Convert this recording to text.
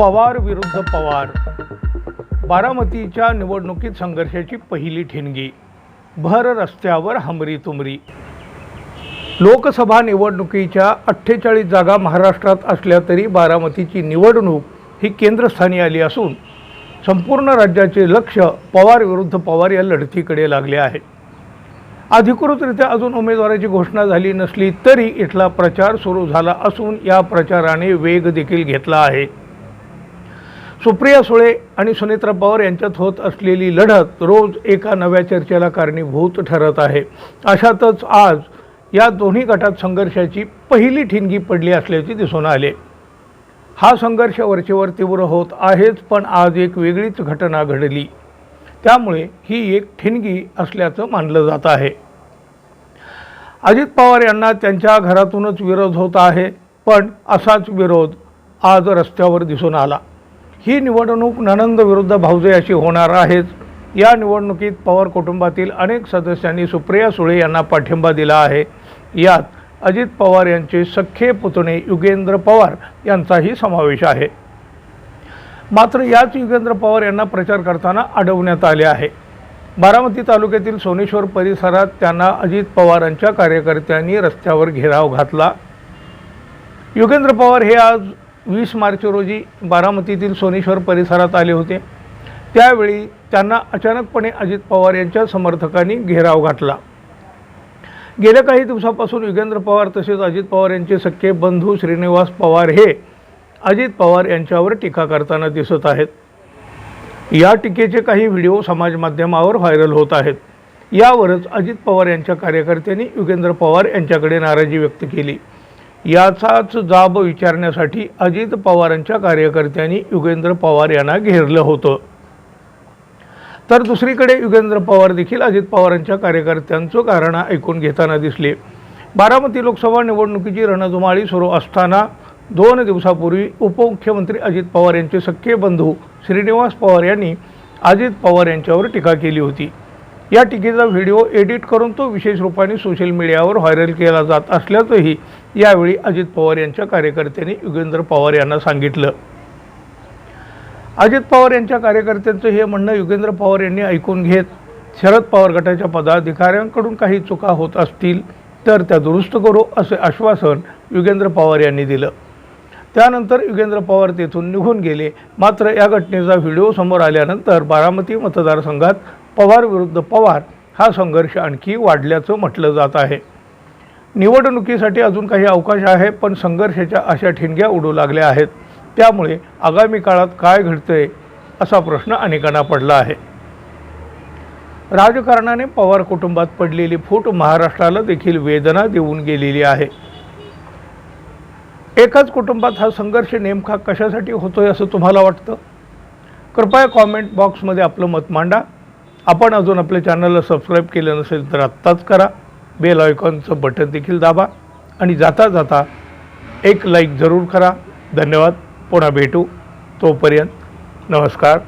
पवार विरुद्ध पवार. बारामतीच्या निवडणुकीत संघर्षाची पहिली ठिणगी. भर रस्त्यावर हमरी तुमरी लोकसभा निवडणुकीच्या अठ्ठेचाळीस जागा महाराष्ट्रात असल्या तरी बारामतीची निवडणूक ही केंद्रस्थानी आली असून संपूर्ण राज्याचे लक्ष पवार विरुद्ध पवार या लढतीकडे लागले आहे. अधिकृतरित्या अजून उमेदवाराची घोषणा झाली नसली तरी इथला प्रचार सुरू झाला असून या प्रचाराने वेग देखील घेतला आहे. सुप्रिया सुळे आणि सुनेत्रा पवार यांच्यात होत असलेली लढत रोज एका नव्या चर्चेला कारणीभूत ठरत आहे. अशातच आज या दोन्ही गटात संघर्षाची पहिली ठिणगी पडली असल्याचे दिसून आले. हा संघर्ष वरचेवर तीव्र होत आहेच पण आज एक वेगळीच घटना घडली. त्यामुळे ही एक ठिणगी असल्याचं मानलं जात आहे. अजित पवार यांना त्यांच्या घरातूनच विरोध होत आहे पण असाच विरोध आज रस्त्यावर दिसून आला. ही निवडणूक ननंद विरुद्ध भाऊजे अशी होणार आहेच. या निवडणुकीत पवार कुटुंबातील अनेक सदस्यांनी सुप्रिया सुळे यांना पाठिंबा दिला आहे. यात अजित पवार यांचे सख्खे पुतणे युगेंद्र पवार यांचाही समावेश आहे. मात्र याच युगेंद्र पवार यांना प्रचार करताना अडवण्यात आले आहे. बारामती तालुक्यातील सोनेश्वर परिसरात त्यांना अजित पवारांच्या कार्यकर्त्यांनी रस्त्यावर घेराव घातला. युगेंद्र पवार हे आज वीस मार्च रोजी बारामतीतील सोनेश्वर परिसरात आले होते. त्यावेळी त्यांना अचानकपणे अजित पवार यांच्या समर्थकांनी घेराव घातला. गेल्या काही दिवसापासून युगेंद्र पवार तसेच अजित पवार यांचे सख्खे बंधू श्रीनिवास पवार हे अजित पवार यांच्यावर टीका करताना दिसत आहेत. या टीकेचे काही व्हिडिओ समाज माध्यमावर व्हायरल होत आहेत. यावरच अजित पवार यांच्या कार्यकर्त्यांनी युगेंद्र पवार यांच्याकडे नाराजी व्यक्त केली. याचाच जाब विचारण्यासाठी अजित पवारांच्या कार्यकर्त्यांनी युगेंद्र पवार यांना घेरलं होतं. तर दुसरीकडे युगेंद्र पवार देखील अजित पवारांच्या कार्यकर्त्यांचं कारण ऐकून घेताना दिसले. बारामती लोकसभा निवडणुकीची रणधुमाळी सुरू असताना दोन दिवसापूर्वी उपमुख्यमंत्री अजित पवार यांचे सख्खे बंधू श्रीनिवास पवार यांनी अजित पवार यांच्यावर टीका केली होती. या टीकेचा व्हिडिओ एडिट करून तो विशेष रूपाने सोशल मीडियावर व्हायरल केला जात असल्याचंही यावेळी अजित पवार यांच्या कार्यकर्त्यांनी युगेंद्र पवार यांना सांगितलं. अजित पवार यांच्या कार्यकर्त्यांचं हे म्हणणं युगेंद्र पवार यांनी ऐकून घेत शरद पवार गटाच्या पदाधिकाऱ्यांकडून काही चुका होत असतील तर त्या दुरुस्त करू असे आश्वासन युगेंद्र पवार यांनी दिलं. त्यानंतर युगेंद्र पवार तेथून निघून गेले. मात्र या घटनेचा व्हिडिओ समोर आल्यानंतर बारामती मतदारसंघात पवार विरुद्ध पवार हा संघर्ष आणखी वाढल्याचं म्हटलं जात आहे. निवडणुकीसाठी अजून काही अवकाश आहे पण संघर्षाच्या अशा ठिणग्या उडू लागल्या आहेत. त्यामुळे आगामी काळात काय घडतंय असा प्रश्न अनेकांना पडला आहे. राजकारणाने पवार कुटुंबात पडलेली फूट महाराष्ट्राला देखील वेदना देऊन गेलेली आहे. एकाच कुटुंबात हा संघर्ष नेमका कशासाठी होतोय असं तुम्हाला वाटतं? कृपया कॉमेंट बॉक्समध्ये आपलं मत मांडा. आपण अजून आपल्या चॅनलला सबस्क्राईब केलं नसेल तर आत्ताच करा. बेल आयकॉनचं बटन देखील दाबा आणि जाता जाता एक लाईक जरूर करा. धन्यवाद. पुन्हा भेटू. तोपर्यंत नमस्कार.